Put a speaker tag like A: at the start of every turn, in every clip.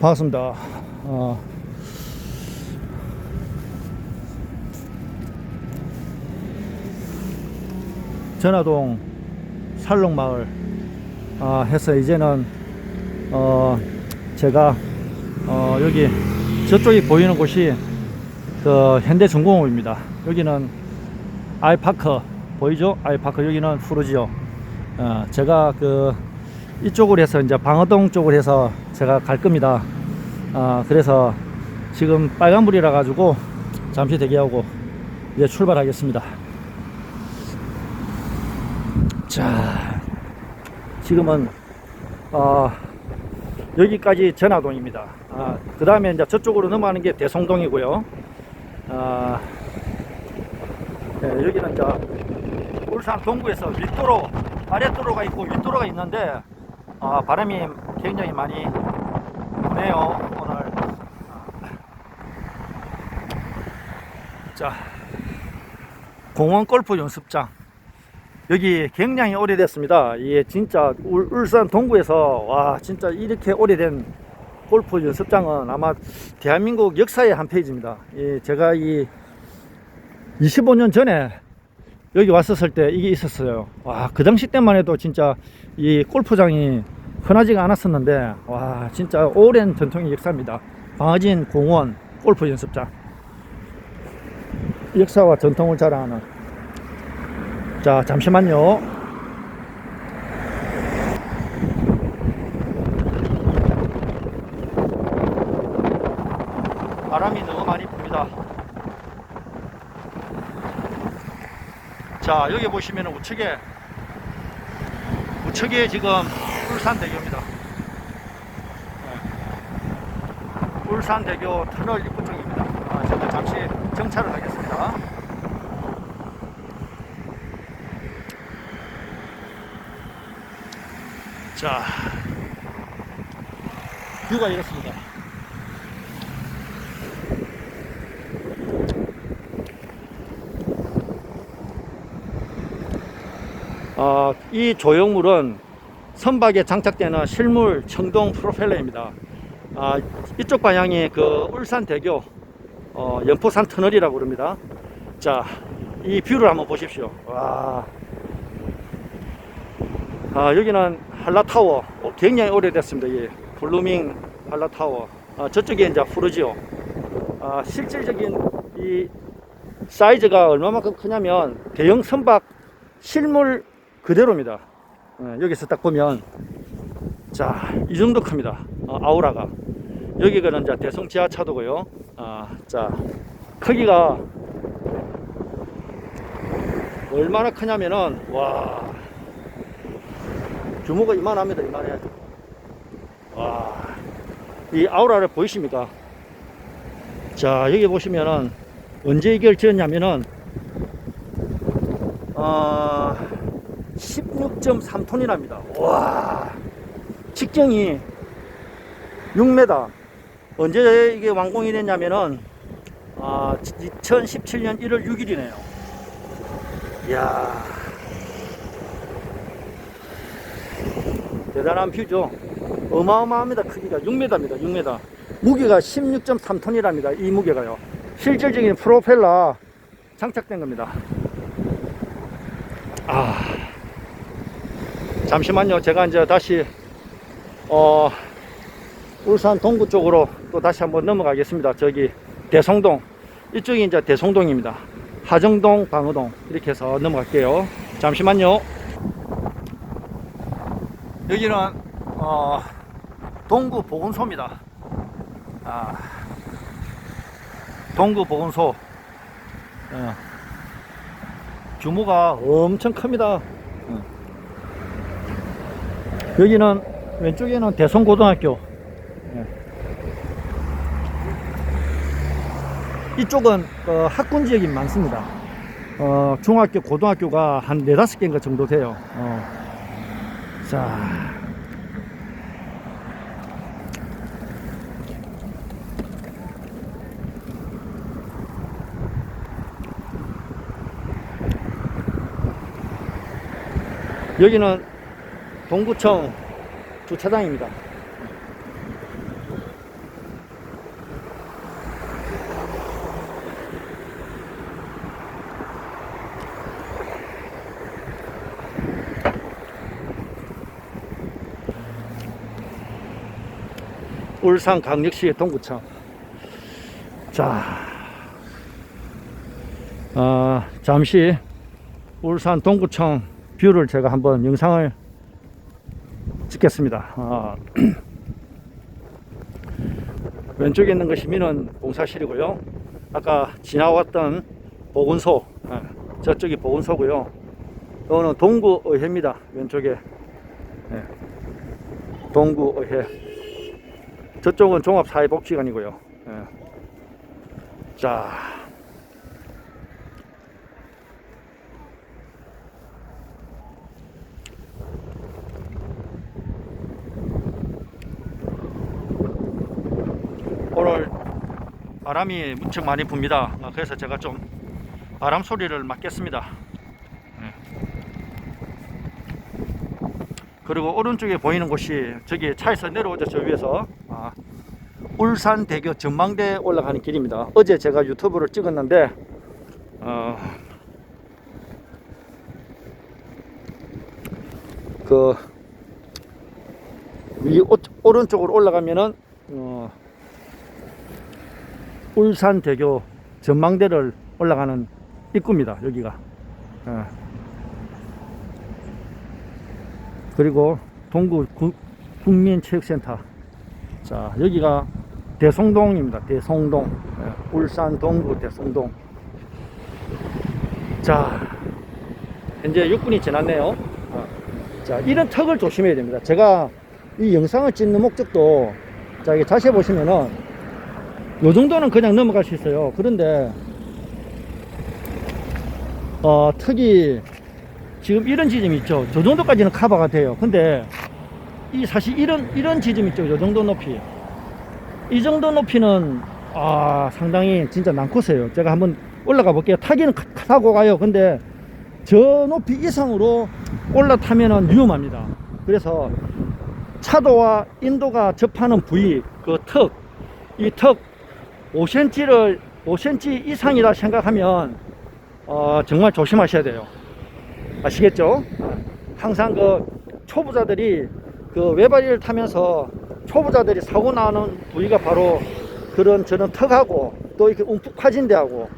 A: 반갑습니다. 어, 전화동 살롱마을 아, 해서 이제는 어, 제가 어, 여기 저쪽이 보이는 곳이 그 현대중공업입니다. 여기는 아이파크 보이죠? 아이파크 여기는 푸르지오. 어, 제가 그 이쪽으로 해서 이제 방어동 쪽으로 해서 제가 갈 겁니다. 아, 그래서 지금 빨간불이라 가지고 잠시 대기하고 이제 출발하겠습니다. 자, 지금은 어, 여기까지 전화동입니다. 아, 그 다음에 이제 저쪽으로 넘어가는 게 대성동이고요. 아, 네, 여기는 이제 울산 동구에서 윗도로, 아랫도로가 있고 윗도로가 있는데 아, 바람이 굉장히 많이 부네요 오늘. 자, 공원 골프 연습장. 여기 굉장히 오래됐습니다. 이게 진짜 울, 울산 동구에서 와 진짜 이렇게 오래된 골프 연습장은 아마 대한민국 역사의 한 페이지입니다. 이 제가 이 25년 전에 여기 왔었을 때 이게 있었어요. 와, 그 당시 때만 해도 진짜 이 골프장이 흔하지가 않았었는데, 와, 진짜 오랜 전통의 역사입니다. 방어진 공원 골프 연습장. 역사와 전통을 자랑하는. 자, 잠시만요. 바람이 너무 많이 붑니다. 자 여기 보시면 우측에 우측에 지금 울산대교입니다. 네. 울산대교 터널 입구 쪽입니다. 아, 제가 잠시 정차를 하겠습니다. 자. 뷰가 이렇습니다. 어, 이 조형물은 선박에 장착되는 실물 청동 프로펠러입니다. 아, 이쪽 방향이 그 울산대교 어, 연포산 터널이라고 그럽니다. 자, 이 뷰를 한번 보십시오. 와. 아, 여기는 한라타워. 어, 굉장히 오래됐습니다. 이 블루밍 한라타워. 아, 저쪽에 이제 푸르지오. 아, 실질적인 이 사이즈가 얼마만큼 크냐면 대형 선박 실물 그대로입니다. 어, 여기서 딱 보면 자, 이 정도 큽니다. 어, 아우라가. 여기가 이제 대성 지하차도고요. 아, 자, 크기가 얼마나 크냐면은 와 규모가 이만합니다. 이만해. 와, 이 아우라를 보이십니까? 자, 여기 보시면은 언제 이걸 지었냐면은 어, 16.3톤이랍니다. 와, 직경이 6m. 언제 이게 완공이 됐냐면은, 아, 2017년 1월 6일이네요. 이야. 대단한 뷰죠. 어마어마합니다. 크기가 6m입니다. 6m. 무게가 16.3톤이랍니다. 이 무게가요. 실질적인 프로펠러 장착된 겁니다. 아. 잠시만요. 제가 이제 다시 어 울산 동구 쪽으로 또 다시 한번 넘어가겠습니다. 저기 대성동 이쪽이 이제 대성동입니다. 하정동, 방어동 이렇게 해서 넘어갈게요. 잠시만요. 여기는 어 동구 보건소입니다. 아 동구 보건소 어, 규모가 엄청 큽니다. 여기는 왼쪽에는 대성고등학교. 예. 이쪽은 어, 학군 지역이 많습니다. 어, 중학교, 고등학교가 한 네다섯 개인가 정도 돼요. 어. 자. 여기는 동구청 주차장입니다. 울산 강력시의 동구청. 자, 어, 잠시 울산 동구청 뷰를 제가 한번 영상을 찍겠습니다. 아, 왼쪽에 있는 것이 민원 공사실이고요. 아까 지나왔던 보건소, 아, 저쪽이 보건소고요. 이거는 동구의회입니다. 왼쪽에 예. 동구의회. 저쪽은 종합사회복지관이고요. 예. 자. 오늘 바람이 무척 많이 붑니다. 아, 그래서 제가 좀 바람 소리를 맡겠습니다. 예. 그리고 오른쪽에 보이는 곳이 저기 차에서 내려오죠 저 위에서 아, 울산대교 전망대 올라가는 길입니다. 어제 제가 유튜브를 찍었는데 어, 그 위, 오, 오른쪽으로 올라가면은 어, 울산대교 전망대를 올라가는 입구입니다. 여기가. 어. 그리고 동구 구- 국민체육센터. 자, 여기가 대송동입니다. 대송동. 예, 울산 동구 대송동. 자, 현재 6분이 지났네요. 어. 자, 이런 턱을 조심해야 됩니다. 제가 이 영상을 찍는 목적도 자, 이게 자세히 보시면은 요 정도는 그냥 넘어갈 수 있어요. 그런데 어, 턱이 지금 이런 지점이 있죠. 저 정도까지는 커버가 돼요. 근데 이 사실 이런 이런 지점 있죠. 요 정도 높이. 이 정도 높이는 아 상당히 진짜 난코세요. 제가 한번 올라가 볼게요. 타기는 카- 타고 가요. 근데 저 높이 이상으로 올라타면은 위험합니다. 그래서 차도와 인도가 접하는 부위 그 턱, 이 턱 5cm를 5cm 이상이라 생각하면 어, 정말 조심하셔야 돼요. 아시겠죠? 항상 그 초보자들이 그 외발이를 타면서 초보자들이 사고 나는 부위가 바로 그런 저런 턱하고 또 이렇게 움푹 파진 데하고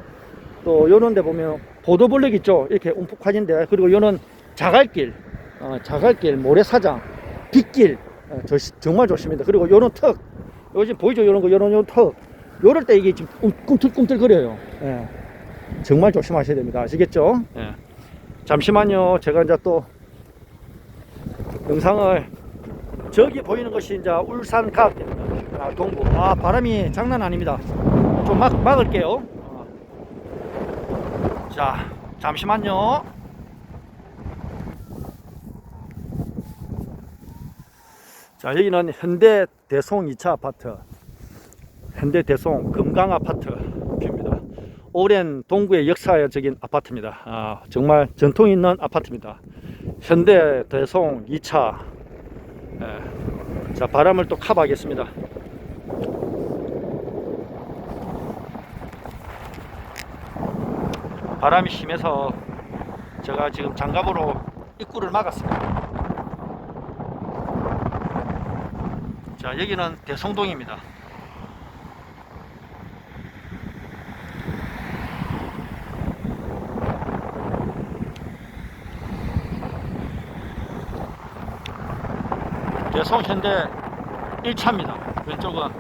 A: 또 요런 데 보면 보도블럭 있죠? 이렇게 움푹 파진 데 그리고 요는 자갈길 어, 자갈길 모래사장 빗길 어, 정말 조심합니다. 그리고 요런 턱 요즘 보이죠? 요런 거 요런 요런 턱 요럴 때 이게 지금 움- 꿈틀꿈틀 거려요. 예. 정말 조심하셔야 됩니다. 아시겠죠? 예. 잠시만요. 제가 이제 또 영상을 저기 보이는 것이 이제 울산 가학대입니다. 아, 동부. 아, 바람이 장난 아닙니다. 좀 막, 막을게요. 어. 자, 잠시만요. 자, 여기는 현대 대송 2차 아파트. 현대 대송 금강 아파트 뷰입니다. 오랜 동구의 역사적인 아파트입니다. 아, 정말 전통 있는 아파트입니다. 현대 대송 2차. 예. 자, 바람을 또 커버하겠습니다. 바람이 심해서 제가 지금 장갑으로 입구를 막았습니다. 자, 여기는 대송동입니다. 대송 현대 1차입니다. 왼쪽은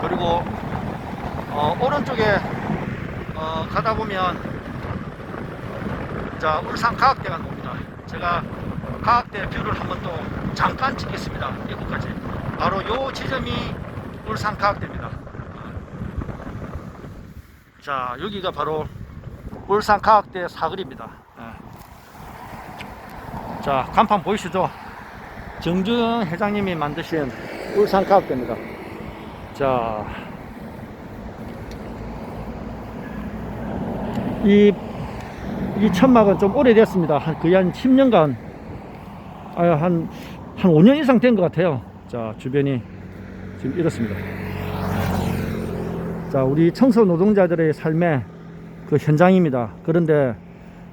A: 그리고 어, 오른쪽에 어, 가다 보면 자 울산 과학대가 나옵니다. 제가 과학대 뷰를 한번 또 잠깐 찍겠습니다. 이곳까지 바로 요 지점이 울산 과학대입니다. 자 여기가 바로 울산 과학대 사거리입니다. 예. 자 간판 보이시죠? 정준 회장님이 만드신 울산 과학대입니다. 자, 이, 이 천막은 좀 오래됐습니다. 한, 거의 한 10년간, 아, 한, 한 5년 이상 된 것 같아요. 자, 주변이 지금 이렇습니다. 자, 우리 청소 노동자들의 삶의 그 현장입니다. 그런데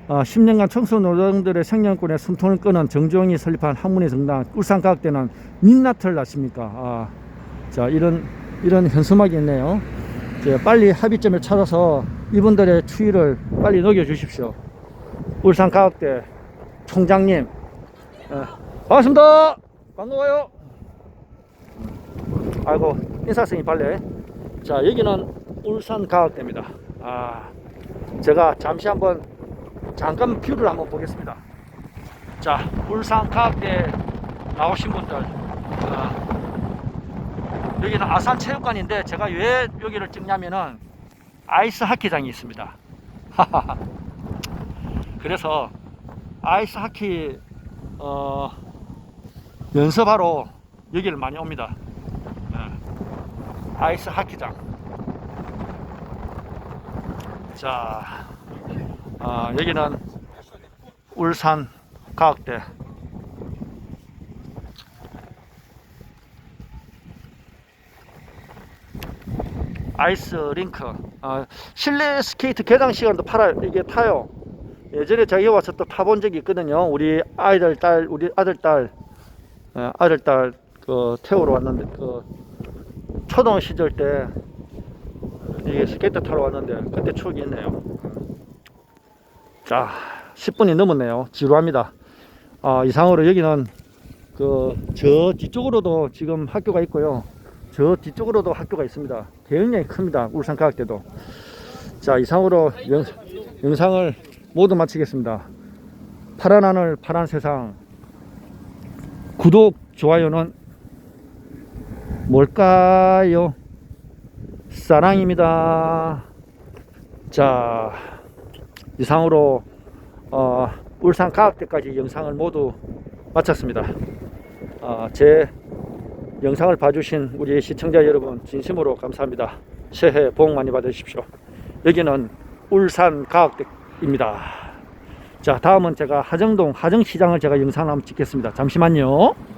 A: 어, 10년간 청소 노동들의 생명권에 숨통을 끄는 정종이 설립한 학문의 정당 울산과학대는 민낯을 났습니까? 아, 자 이런 이런 현수막이 있네요. 이제 빨리 합의점을 찾아서 이분들의 추이를 빨리 녹여 주십시오. 울산과학대 총장님, 예, 반갑습니다. 반가워요. 아이고 인사성이 빨래. 자 여기는 울산과학대입니다. 아 제가 잠시 한번 잠깐 뷰를 한번 보겠습니다. 자, 울산 과학대 나오신 분들, 어, 여기는 아산 체육관인데 제가 왜 여기를 찍냐면은 아이스 하키장이 있습니다. 그래서 아이스 하키 어, 연습하러 여기를 많이 옵니다. 예. 아이스 하키장. 자, 아, 여기는 울산 과학대. 아이스 링크. 아, 실내 스케이트 개장 시간도 팔아 이게 타요. 예전에 저기 와서 또 타본 적이 있거든요. 우리 아이들 딸, 우리 아들 딸, 어, 아들 딸 그 태우러 왔는데 그 초등 시절 때 이게 스케이트 타러 왔는데 그때 추억이 있네요. 자, 10분이 넘었네요. 지루합니다. 아, 이상으로 여기는 그 저 뒤쪽으로도 지금 학교가 있고요. 저 뒤쪽으로도 학교가 있습니다. 굉장히 큽니다. 울산과학대도. 자, 이상으로 영, 영상을 모두 마치겠습니다. 파란 하늘, 파란 세상. 구독, 좋아요는 뭘까요? 사랑입니다. 자, 이상으로 어, 울산 과학대까지 영상을 모두 마쳤습니다. 어, 제 영상을 봐주신 우리 시청자 여러분 진심으로 감사합니다. 새해 복 많이 받으십시오. 여기는 울산 과학대입니다. 자, 다음은 제가 하정동 하정시장을 제가 영상을 한번 찍겠습니다. 잠시만요.